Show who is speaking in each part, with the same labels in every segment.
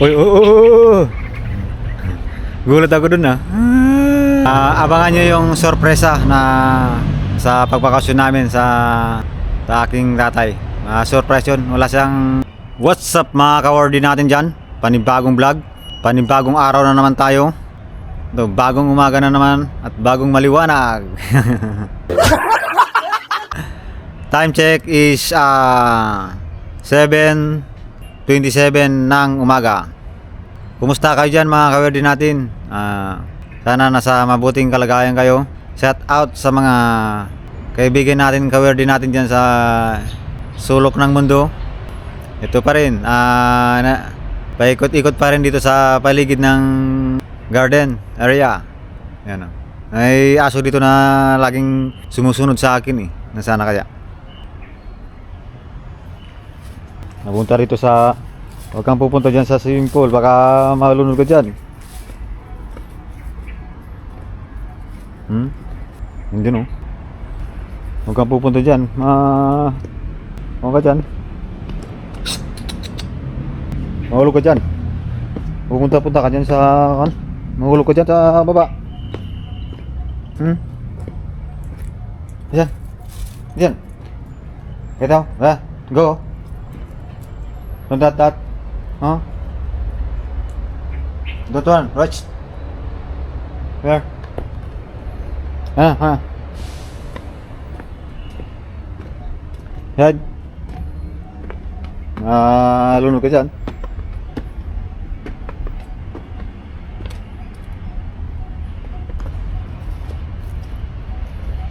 Speaker 1: Uy, oh, oh, oh. Gulat ako dun ah. Uh, abangan nyo yung sorpresa na sa pagbakasyon namin sa, sa aking tatay. Uh, surprise yun. Wala siyang what's up mga kawardi natin dyan. Panibagong vlog. Panibagong araw na naman tayo. Ito, bagong umaga na naman at bagong maliwanag. Time check is ah, uh, 7 27 ng umaga. Kumusta kayo dyan mga kawerdi natin? Uh, sana nasa mabuting kalagayan kayo. Shout out sa mga kaibigan natin, kawerdi natin dyan sa sulok ng mundo. Ito pa rin, uh, na, paikot-ikot pa rin dito sa paligid ng garden area. Yan. Ah. May aso dito na laging sumusunod sa akin eh. Nasana kaya? Napunta rito sa Huwag kang pupunta dyan sa swimming pool Baka malunod ka dyan Hmm? Hindi no Huwag kang pupunta dyan Ma... Huwag ka dyan Mahulog ka dyan Pupunta-punta ka dyan sa kan? Mahulog ka dyan sa baba Hmm? Dyan Dyan Ito, ha? Go that that. Huh? That one, right? Where? Ah, ha. Head. Ah, lunod ka dyan.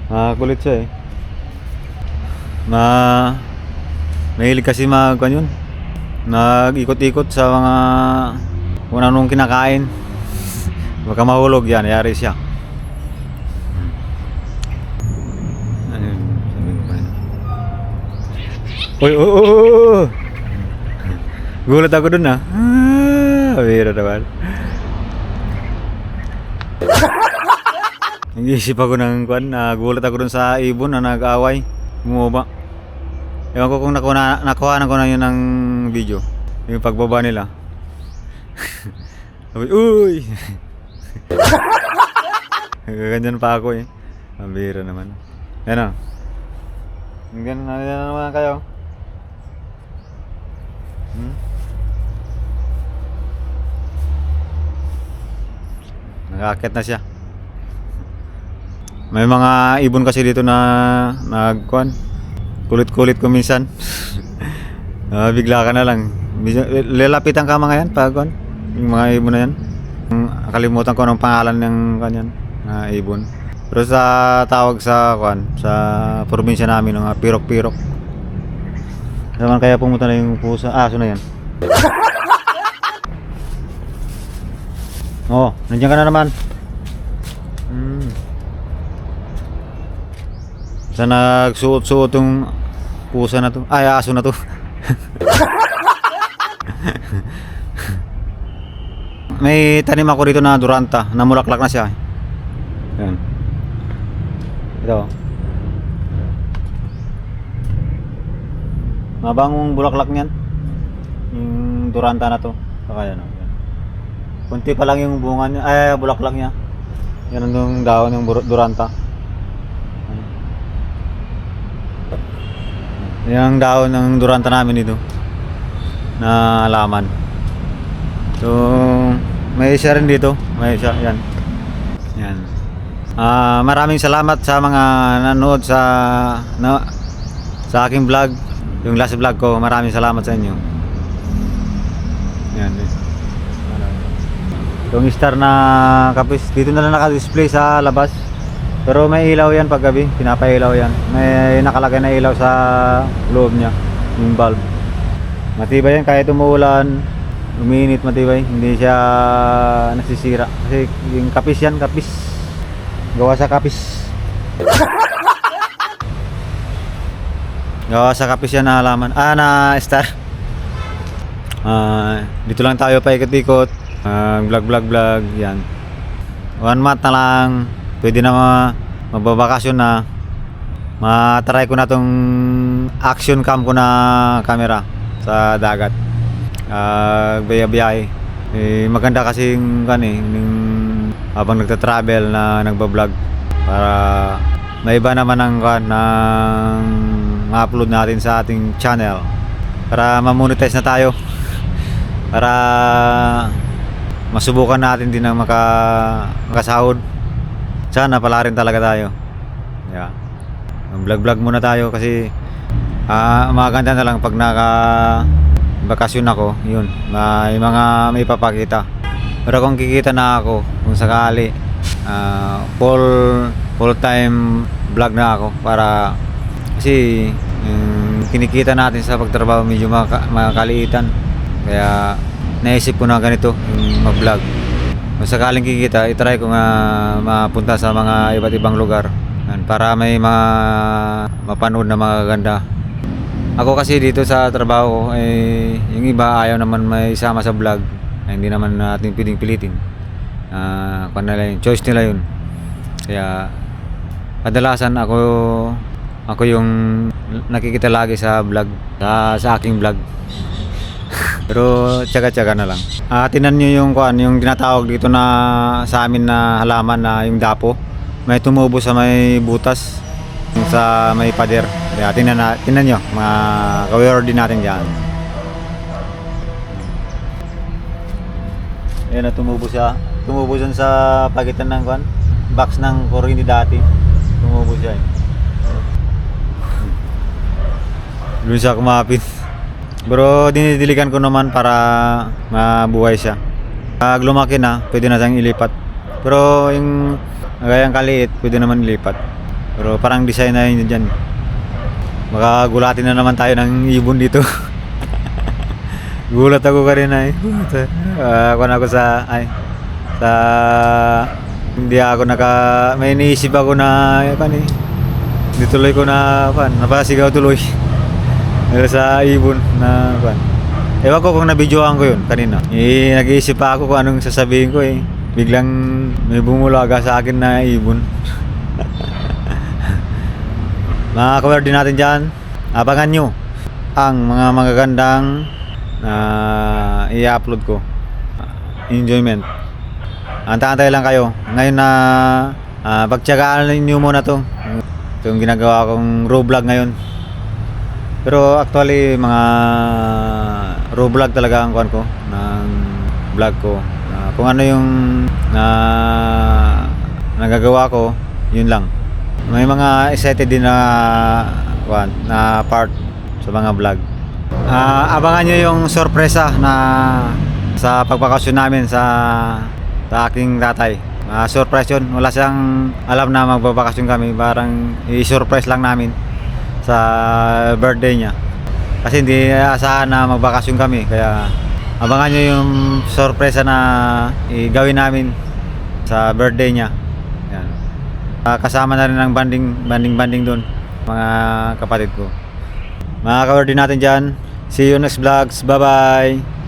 Speaker 1: Ah, kulit siya eh. Ma... Mahilig kasi mag... Yun? Nag-ikot-ikot sa mga kung anong kinakain. Baka mahulog yan, yari siya. Ano. Uy, oo, oo, oo. gulat ako dun ah. Ah, bira naman. Nag-iisip ako ng kwan, nagulat ako dun sa ibon na nag-away. Bumaba Ewan ko kung nakuha, nakuha na ko na yun ng video. Yung pagbaba nila. Sabi, uy! Ganyan pa ako eh. Ang bira naman. Yan o. Ganyan na naman kayo. Hmm? Nakakit na siya. May mga ibon kasi dito na nagkuhan. Kulit-kulit ko minsan. Ah, bigla ka na lang. Lalapitan ka mga yan pag kuhan. Yung mga ibon na yan. Kalimutan ko ng pangalan ng kanyan na ibon. Pero sa tawag sa kuhan, sa probinsya namin ng pirok-pirok. Naman kaya pumunta na yung pusa. Ah, aso na yan. Oh, nandiyan ka na naman. Hmm. Sa nagsuot-suot yung pusa na to. Ay, aso na to. May tanim ako dito na duranta. Namulaklak na siya. Yan. Ito. Mabangong bulaklak niyan. Yung duranta na to. Saka yan. oh. Kunti pa lang yung bunga niya. Ay, bulaklak niya. Yan ang yung dahon ng bur- duranta. Yan ang dahon ng duranta namin dito. Na alaman. So, may isa rin dito. May isa. Yan. Yan. Ah, maraming salamat sa mga nanood sa na, sa aking vlog. Yung last vlog ko. Maraming salamat sa inyo. Yan. eh. Yung star na kapis, dito na lang naka-display sa labas. Pero may ilaw yan pag gabi, pinapailaw yan. May nakalagay na ilaw sa loob niya, yung bulb. Matibay yan kahit umuulan, uminit matibay, hindi siya nasisira. Kasi yung kapis yan, kapis. Gawa sa kapis. Gawa sa kapis yan na halaman. Ah, na star. Ah, dito lang tayo pa ikot-ikot. Ah, vlog vlog vlog yan. One month na lang. Pwede na ma magbabakasyon na. Ma-try ko na tong action cam ko na camera sa dagat. Ah, biyahe-biyahe. Eh, maganda kasi yung, kan eh, yung habang nagta-travel na nagba-vlog para may iba naman ang kan ng ma-upload natin sa ating channel para ma-monetize na tayo para masubukan natin din ang maka makasahod sana pala rin talaga tayo. Yeah. vlog-vlog muna tayo kasi ah maganda na lang pag naka bakasyon ako. Yun may mga may papakita. Pero kung kikita na ako kung sakali ah, full full time vlog na ako para kasi yung kinikita natin sa pagtrabaho medyo maka, makakaliitan. Kaya naisip ko na ganito yung mag-vlog kung sakaling kikita itry ko nga mapunta sa mga iba't ibang lugar para may mga mapanood na mga ganda ako kasi dito sa trabaho ko, eh, yung iba ayaw naman may isama sa vlog. Ay, hindi naman natin piling pilitin. Ah, uh, nila yun. Choice nila yun. Kaya, kadalasan ako, ako yung nakikita lagi sa vlog, sa, sa aking vlog. Pero tsaga-tsaga na lang. Ah, tinan nyo yung kuan, yung tinatawag dito na sa amin na halaman na yung dapo. May tumubo sa may butas sa may pader. Kaya tingnan, na, tingnan nyo, mga kawiyar din natin dyan. Ayan na tumubo siya. Tumubo siya sa pagitan ng kwan, box ng kuryente dati. Tumubo siya eh. Doon siya kumapit. Pero dinidiligan ko naman para mabuhay siya. Pag lumaki na, pwede na siyang ilipat. Pero yung gayang kaliit, pwede naman ilipat. Pero parang design na yun dyan. Baka gulatin na naman tayo ng ibon dito. Gulat ako kanina eh. Uh, ako sa ay sa hindi ako naka may iniisip ako na eh. Hindi tuloy ko na pan, napasigaw tuloy. Pero sa ibon na pan. Ewan ko kung nabidyohan ko yun kanina. Eh, nag-iisip pa ako kung anong sasabihin ko eh. Biglang may bumulaga sa akin na ibon. Mga kawer din natin dyan, abangan nyo ang mga magagandang na i-upload ko. Enjoyment. Antay-antay lang kayo. Ngayon na uh, pagtsagaan nyo muna to. Ito yung ginagawa kong raw vlog ngayon. Pero actually mga raw vlog talaga ang kuhan ko ng vlog ko. Uh, kung ano yung na nagagawa ko, yun lang. May mga excited din na one, na part sa mga vlog. Ah, abangan nyo yung sorpresa na sa pagbakasyon namin sa sa aking tatay. Ah, surprise yun. Wala siyang alam na magbabakasyon kami. Parang i-surprise lang namin sa birthday niya. Kasi hindi asahan na magbakasyon kami. Kaya abangan nyo yung sorpresa na i-gawin namin sa birthday niya. Yan. Ah, kasama na rin ang banding banding banding doon mga kapatid ko mga kawardi natin dyan see you next vlogs bye bye